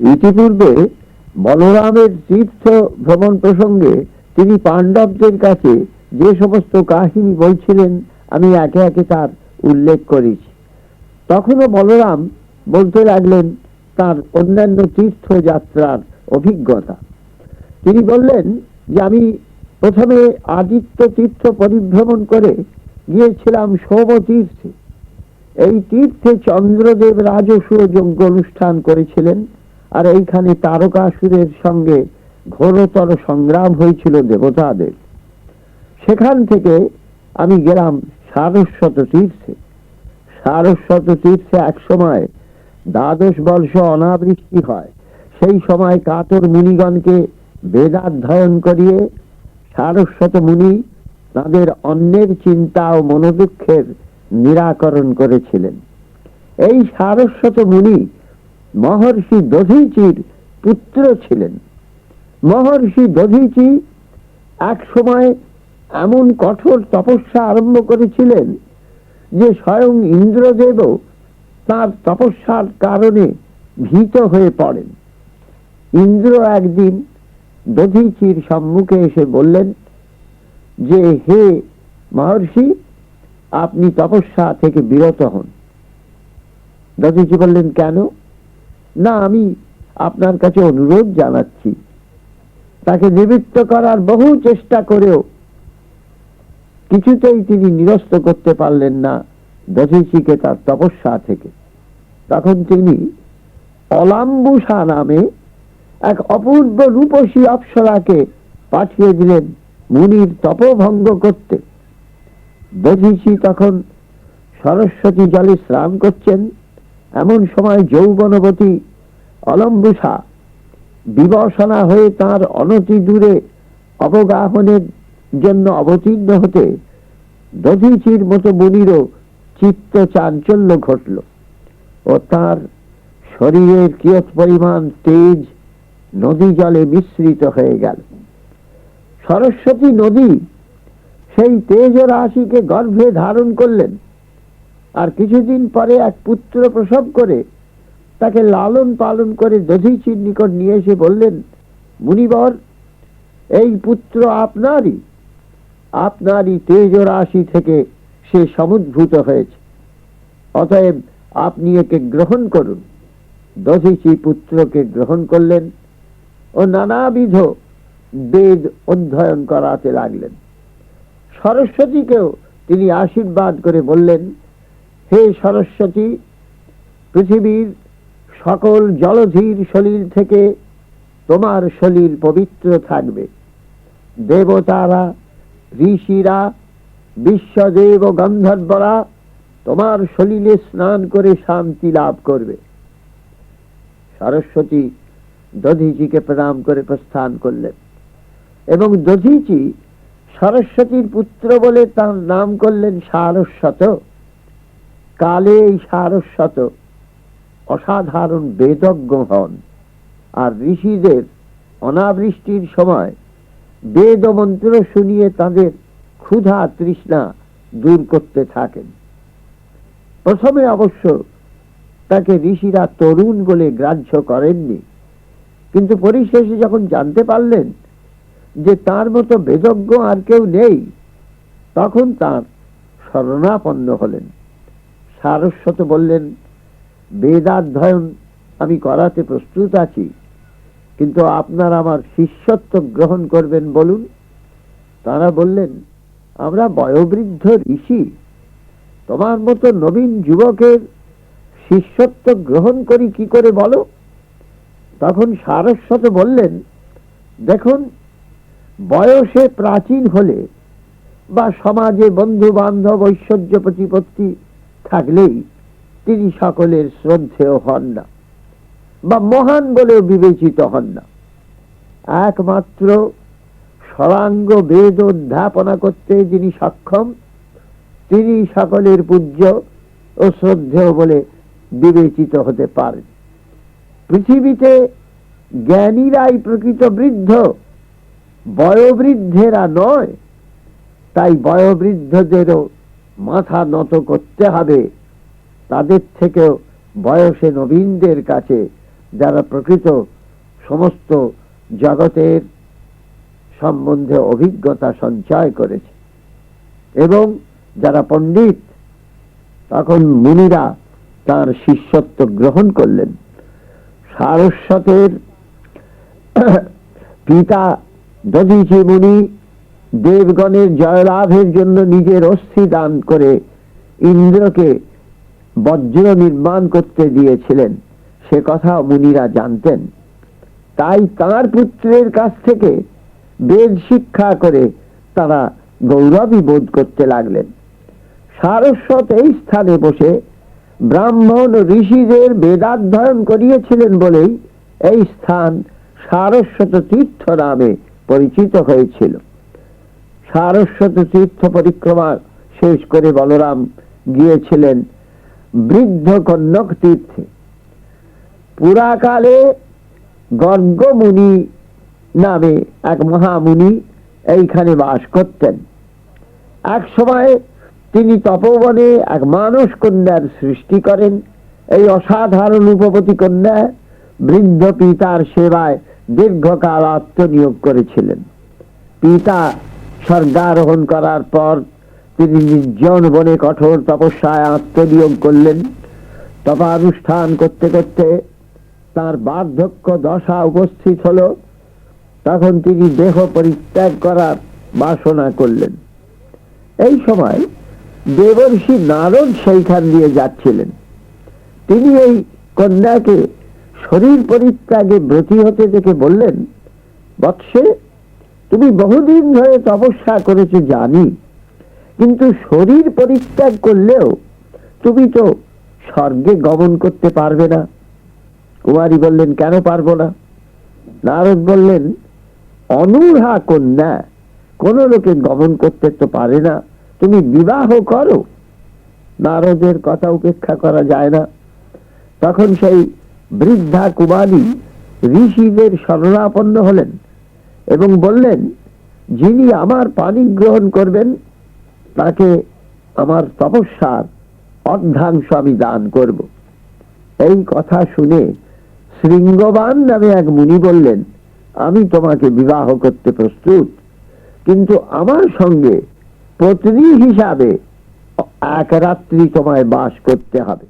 ইতিপূর্বে বলরামের তীর্থ ভ্রমণ প্রসঙ্গে তিনি পাণ্ডবদের কাছে যে সমস্ত কাহিনী বলছিলেন, আমি একে একে তার উল্লেখ করেছি। তখনও বলরাম বলতে লাগলেন, তার অন্যান্য তীর্থযাত্রার অভিজ্ঞতা। তিনি বললেন যে, আমি প্রথমে আদিত্য তীর্থ পরিভ্রমণ করে গিয়েছিলাম সোম তীর্থে। এই তীর্থে চন্দ্রদেব রাজসূয় যজ্ঞ অনুষ্ঠান করেছিলেন। আর এইখানে তারকাসুরের সঙ্গে ঘোরতর সংগ্রাম হয়েছিল দেবতাদের। সেখান থেকে আমি গেলাম সারস্বত তীর্থে। সারস্বত তীর্থে এক সময় দ্বাদশ বর্ষ অনাবৃষ্টি হয়। সেই সময় কাতর মুনিগণকে বেদাধ্যয়ন করিয়ে সারস্বত মুনি তাদের অন্যের চিন্তা ও মনোদুঃখের নিরাকরণ করেছিলেন। এই সারস্বত মুনি মহর্ষি দধীচির পুত্র ছিলেন। মহর্ষি দধীচি এক সময় এমন কঠোর তপস্যা আরম্ভ করেছিলেন যে স্বয়ং ইন্দ্রদেবও তার তপস্যার কারণে ভীত হয়ে পড়েন। ইন্দ্র একদিন দধীচির সম্মুখে এসে বললেন, যে হে মহর্ষি, আপনি তপস্যা থেকে বিরত হন। দধীচি বললেন, কেন? না, আমি আপনার কাছে অনুরোধ জানাচ্ছি। তাকে নিবৃত্ত করার বহু চেষ্টা করেও কিছুতেই তিনি নিরস্ত করতে পারলেন না দধীচিকে তার তপস্যা থেকে। তখন তিনি অলাম্বুসা নামে এক অপূর্ব রূপসী অপ্সরাকে পাঠিয়ে দিলেন মুনির তপভঙ্গ করতে। দধীচি তখন সরস্বতী জলে স্নান করছেন। এমন সময় যৌবনবতী অলম্বুসা বিবসনা হয়ে তার অনতি দূরে অবগাহনের জন্য অবতীর্ণ হতে দধিচির মতো মুনিরও চিত্ত চাঞ্চল্য ঘটল ও তার শরীরের কিয়ত পরিমাণ তেজ নদী জলে মিশ্রিত হয়ে গেল। সরস্বতী নদী সেই তেজ রাশিকে গর্ভে ধারণ করলেন আর কিছুদিন পরে এক পুত্র প্রসব করে তাকে লালন পালন করে দধিচির নিকট নিয়ে এসে বললেন, মুনিবর, এই পুত্র আপনারই। আপনারই তেজ রাশি থেকে সে সমুদ্ভূত হয়েছে। অতএব আপনি একে গ্রহণ করুন। দধিচি পুত্রকে গ্রহণ করলেন ও নানাবিধ বেদ অধ্যয়ন করাতে লাগলেন। সরস্বতীকেও তিনি আশীর্বাদ করে বললেন, হে সরস্বতী, পৃথিবীর সকল জলধীর শরীর থেকে তোমার শরীর পবিত্র থাকবে। দেবতারা, ঋষিরা, বিশ্বদেব গন্ধর্বরা তোমার শরীরে স্নান করে শান্তি লাভ করবে। সরস্বতী দধিচিকে প্রণাম করে প্রস্থান করলেন এবং দধিচি সরস্বতীর পুত্র বলে তার নাম করলেন সারস্বত। কালে এই সারস্বত অসাধারণ বেদজ্ঞ হন। আর ঋষিদের অনাবৃষ্টির সময় বেদ মন্ত্র শুনিয়ে তাদের ক্ষুধা তৃষ্ণা দূর করতে থাকেন। প্রথমে অবশ্য তাকে ঋষিরা তরুণ বলে গ্রাহ্য করেননি, কিন্তু পরিশেষে যখন জানতে পারলেন যে তার মতো বেদজ্ঞ আর কেউ নেই, তখন তার শরণাপন্ন হলেন। সারস্বত বললেন বেদাধ্যয়ন আমি করাতে প্রস্তুত আছি, কিন্তু আপনার আমার শিষ্যত্ব গ্রহণ করবেন বলুন। তারা বললেন, আমরা বয়োবৃদ্ধ ঋষি। তোমার মতো নবীন যুবকের শিষ্যত্ব গ্রহণ করি কি করে বলো? তখন সারস্বত বললেন, দেখুন, বয়সে প্রাচীন হলে বা সমাজে বন্ধু বান্ধব ঐশ্বর্য প্রতিপত্তি থাকলেই তিনি সকলের শ্রদ্ধেয় হন না, বা মহান বলেও বিবেচিত হন না। একমাত্র সরাঙ্গ বেদ অধ্যাপনা করতে যিনি সক্ষম, তিনি সকলের পূজ্য ও শ্রদ্ধেয় বলে বিবেচিত হতে পারেন। পৃথিবীতে জ্ঞানীরাই প্রকৃত বৃদ্ধ, বয়োবৃদ্ধেরা নয়, তাই বয়োবৃদ্ধদেরও মাথা নত করতে হবে। তাদের থেকেও বয়সে নবীনদের কাছে যারা প্রকৃত সমস্ত জগতের সম্বন্ধে অভিজ্ঞতা সঞ্চয় করেছে এবং যারা পণ্ডিত, তখন মুনিরা তার শিষ্যত্ব গ্রহণ করলেন। সারস্বতের পিতা দধিচি মুনি দেবগণের জয়লাভের জন্য নিজের অস্থি দান করে ইন্দ্রকে বজ্র নির্মাণ করতে দিয়েছিলেন। সে কথা মুনিরা জানতেন। তাই তার পুত্রের কাছ থেকে বেদ শিক্ষা করে তারা গৌরবী বোধ করতে লাগলেন। সারস্বত এই স্থানে বসে ব্রাহ্মণ ঋষিদের বেদাধ্যয়ন করিয়েছিলেন বলেই এই স্থান সারস্বত তীর্থ নামে পরিচিত হয়েছিল। সারস্বত তীর্থ পরিক্রমা শেষ করে বলরাম গিয়েছিলেন বৃদ্ধ কন্যক তীর্থে। পুরাকালে গর্গমুনি নামে এক মহামুনি এইখানে বাস করতেন। এক সময় তিনি তপবনে এক মানুষ কন্যার সৃষ্টি করেন। এই অসাধারণ উপপতি কন্যা বৃদ্ধ পিতার সেবায় দীর্ঘকাল আত্মনিয়োগ করেছিলেন। পিতা স্বর্গারোহণ করার পর তিনি নির্জন বনে কঠোর তপস্যায় আত্মনিয়োগ করলেন। তপানুষ্ঠান করতে করতে তার বার্ধক্য দশা উপস্থিত হলো। তখন তিনি দেহ পরিত্যাগ করার বাসনা করলেন। এই সময় দেবর্ষি নারদ সেইখান দিয়ে যাচ্ছিলেন। তিনি এই কন্যাকে শরীর পরিত্যাগে ব্রতী হতে দেখে বললেন, বৎসে, তুমি বহুদিন ধরে তপস্যা করেছ জানি। কিন্তু শরীর পরিত্যাগ করলেও তুমি তো স্বর্গে গমন করতে পারবে না। কুমারী বললেন, কেন পারব না? নারদ বললেন অনুরা কন্যা, কোন লোকে গমন করতে তো পারে না। তুমি বিবাহ করো। নারদের কথা উপেক্ষা করা যায় না। তখন সেই বৃদ্ধা কুমারী ঋষিদের শরণাপন্ন হলেন এবং বললেন, যিনি আমার পানি গ্রহণ করবেন তাকে আমার তপস্যার অর্ধাংশ আমি দান করব। এই কথা শুনে শৃঙ্গবান নামে এক মুনি বললেন, আমি তোমাকে বিবাহ করতে প্রস্তুত, কিন্তু আমার সঙ্গে পত্নী হিসাবে এক রাত্রি তোমায় বাস করতে হবে।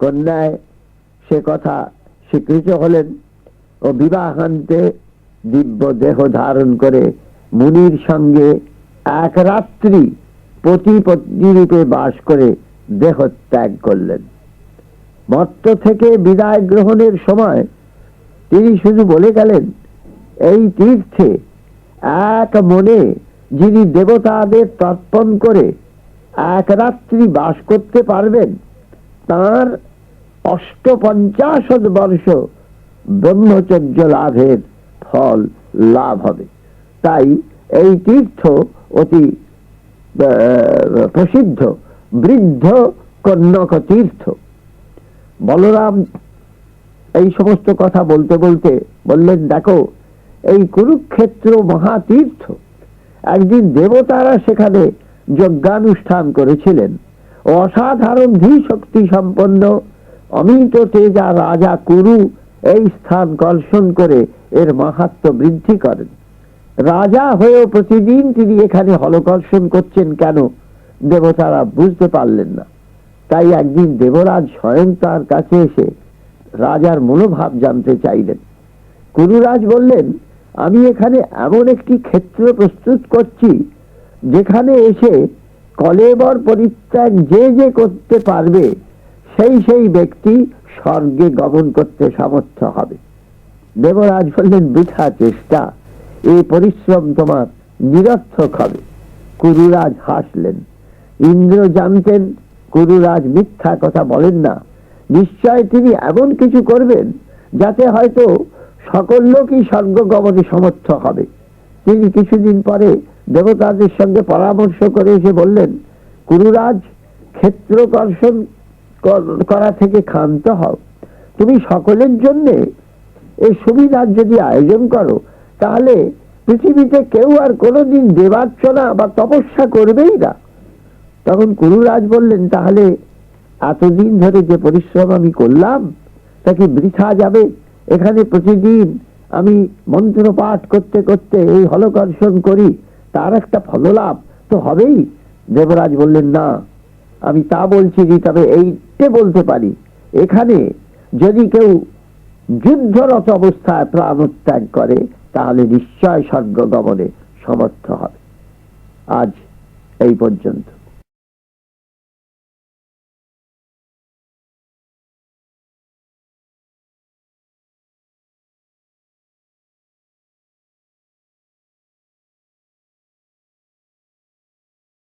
কন্যায় সে কথা স্বীকৃত হলেন ও বিবাহান্তে দিব্য দেহ ধারণ করে মুনির সঙ্গে এক রাত্রি পতি পত্নী রূপে বাস করে দেহ ত্যাগ করলেন। মত্ত থেকে বিদায় গ্রহণের সময় তিনি শুধু বলে গেলেন, এই তীর্থে এক মনে যিনি দেবতাদের তর্পণ করে এক রাত্রি বাস করতে পারবেন, তার অষ্টপঞ্চাশত বর্ষ ব্রহ্মচর্য লাভের ফল লাভ হবে। তাই এই তীর্থ অতি প্রসিদ্ধ, বৃদ্ধ কন্যক তীর্থ বলরাম এই সমস্ত কথা বলতে বলতে বললেন, দেখো, এই কুরুক্ষেত্র মহাতীর্থ, একদিন দেবতারা সেখানে যজ্ঞানুষ্ঠান করেছিলেন। অসাধারণ ধী শক্তি সম্পন্ন অমিত তেজা রাজা কুরু এই স্থান কর্ষণ করে এর মাহাত্ম বৃদ্ধি করেন। রাজা হয়েও প্রতিদিন তিনি এখানে হলকর্ষণ করছেন কেন? দেবতারা বুঝতে পারলেন না। তাই একদিন দেবরাজ স্বয়ং তার কাছে এসে রাজার মনোভাব জানতে চাইলেন। কুরুরাজ বললেন, আমি এখানে এমন একটি ক্ষেত্র প্রস্তুত করছি, যেখানে এসে কলেবর পরিত্যাগ যে যে করতে পারবে, সেই সেই ব্যক্তি স্বর্গে গমন করতে সামর্থ্য হবে। দেবরাজ বললেন, বৃথা চেষ্টা। এই পরিশ্রম তোমার নিরর্থক হবে। কুরুরাজ হাসলেন। ইন্দ্র জানতেন, কুরুরাজ মিথ্যা কথা বলেন না। নিশ্চয় তিনি এমন কিছু করবেন যাতে হয়তো সকল লোকই স্বর্গ গমনে সমর্থ হবে। তিনি কিছুদিন পরে দেবতাদের সঙ্গে পরামর্শ করে এসে বললেন, কুরুরাজ, ক্ষেত্রকর্ষণ করা থেকে ক্ষান্ত হও। তুমি সকলের জন্যে এই সুবিধার যদি আয়োজন করো তাহলে পৃথিবীতে কেউ আর কোনোদিন দেবার্চনা বা তপস্যা করবেই না। তখন কুরুরাজ বললেন, তাহলে এতদিন ধরে যে পরিশ্রম আমি করলাম, তা কি বৃথা যাবে? এখানে প্রতিদিন আমি মন্ত্র পাঠ করতে করতে এই হলকর্ষণ করি, তার একটা ফললাভ তো হবেই? দেবরাজ বললেন, না, আমি তা বলছি যে তবে এইটে বলতে পারি। এখানে যদি কেউ যুদ্ধরত অবস্থায় প্রাণত্যাগ করে তাহলে নিশ্চয় স্বর্গ গমনে সমর্থ হবে। আজ এই পর্যন্ত।